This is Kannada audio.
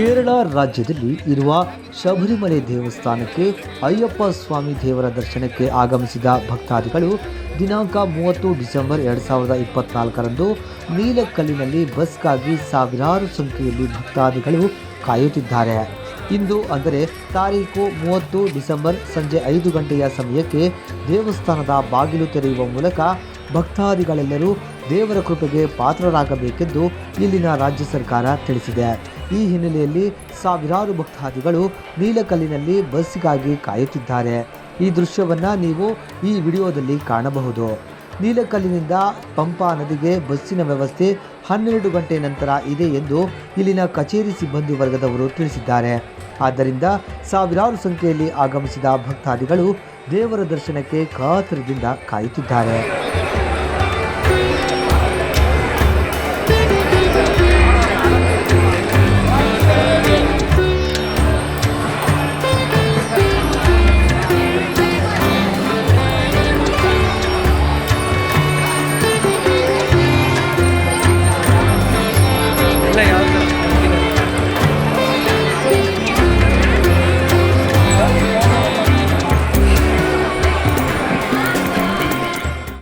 ಕೇರಳ ರಾಜ್ಯದಲ್ಲಿ ಇರುವ ಶಬರಿಮಲೆ ದೇವಸ್ಥಾನಕ್ಕೆ ಅಯ್ಯಪ್ಪ ಸ್ವಾಮಿ ದೇವರ ದರ್ಶನಕ್ಕೆ ಆಗಮಿಸಿದ ಭಕ್ತಾದಿಗಳು ದಿನಾಂಕ ಮೂವತ್ತು ಡಿಸೆಂಬರ್ ಎರಡು ಸಾವಿರದ ಇಪ್ಪತ್ನಾಲ್ಕರಂದು ನೀಲಕಲ್ಲಿನಲ್ಲಿ ಬಸ್ಗಾಗಿ ಸಾವಿರಾರು ಸಂಖ್ಯೆಯಲ್ಲಿ ಭಕ್ತಾದಿಗಳು ಕಾಯುತ್ತಿದ್ದಾರೆ. ಇಂದು ಅಂದರೆ ತಾರೀಕು ಮೂವತ್ತು ಡಿಸೆಂಬರ್ ಸಂಜೆ ಐದು ಗಂಟೆಯ ಸಮಯಕ್ಕೆ ದೇವಸ್ಥಾನದ ಬಾಗಿಲು ತೆರೆಯುವ ಮೂಲಕ ಭಕ್ತಾದಿಗಳೆಲ್ಲರೂ ದೇವರ ಕೃಪೆಗೆ ಪಾತ್ರರಾಗಬೇಕೆಂದು ಇಲ್ಲಿನ ರಾಜ್ಯ ಸರ್ಕಾರ ತಿಳಿಸಿದೆ. ಈ ಹಿನ್ನೆಲೆಯಲ್ಲಿ ಸಾವಿರಾರು ಭಕ್ತಾದಿಗಳು ನೀಲಕಲ್ಲಿನಲ್ಲಿ ಬಸ್ಗಾಗಿ ಕಾಯುತ್ತಿದ್ದಾರೆ. ಈ ದೃಶ್ಯವನ್ನ ನೀವು ಈ ವಿಡಿಯೋದಲ್ಲಿ ಕಾಣಬಹುದು. ನೀಲಕಲ್ಲಿನಿಂದ ಪಂಪಾ ನದಿಗೆ ಬಸ್ಸಿನ ವ್ಯವಸ್ಥೆ ಹನ್ನೆರಡು ಗಂಟೆ ನಂತರ ಇದೆ ಎಂದು ಇಲ್ಲಿನ ಕಚೇರಿ ಸಿಬ್ಬಂದಿ ವರ್ಗದವರು ತಿಳಿಸಿದ್ದಾರೆ. ಆದ್ದರಿಂದ ಸಾವಿರಾರು ಸಂಖ್ಯೆಯಲ್ಲಿ ಆಗಮಿಸಿದ ಭಕ್ತಾದಿಗಳು ದೇವರ ದರ್ಶನಕ್ಕೆ ಕಾತರದಿಂದ ಕಾಯುತ್ತಿದ್ದಾರೆ.